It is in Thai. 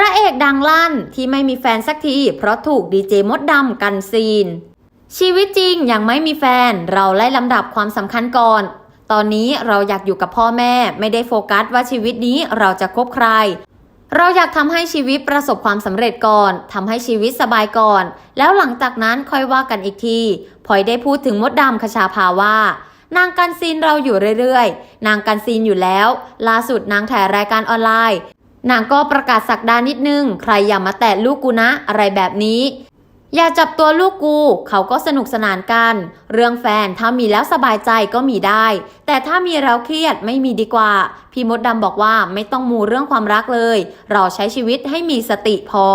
ระเอกดังลั่นที่ไม่มีแฟนสักที เพราะถูกดีเจมดดำกันซีน ชีวิตจริงยังไม่มีแฟนเราไล่ลำดับความสำคัญก่อน ตอนนี้เราอยากอยู่กับพ่อแม่ ไม่ได้โฟกัสว่าชีวิตนี้เราจะคบใคร เราอยากทำให้ชีวิตประสบความสำเร็จก่อนทำให้ชีวิตสบายก่อน แล้วหลังจากนั้นค่อยว่ากันอีกทีพลอยได้พูดถึงมดดำคชาภาว่านางกันซีนเราอยู่เรื่อยๆ นางกันซีนอยู่แล้ว ล่าสุดนางถ่ายรายการออนไลน์ นางก็ประกาศสักดานิดนึง ใครอย่ามาแตะลูกกูนะอะไรแบบนี้ อย่าจับตัวลูกกู เขาก็สนุกสนานกัน เรื่องแฟนถ้ามีแล้วสบายใจก็มีได้ แต่ถ้ามีแล้วเครียดไม่มีดีกว่า พี่มดดำบอกว่าไม่ต้องมูเรื่องความรักเลย เราใช้ชีวิตให้มีสติพอ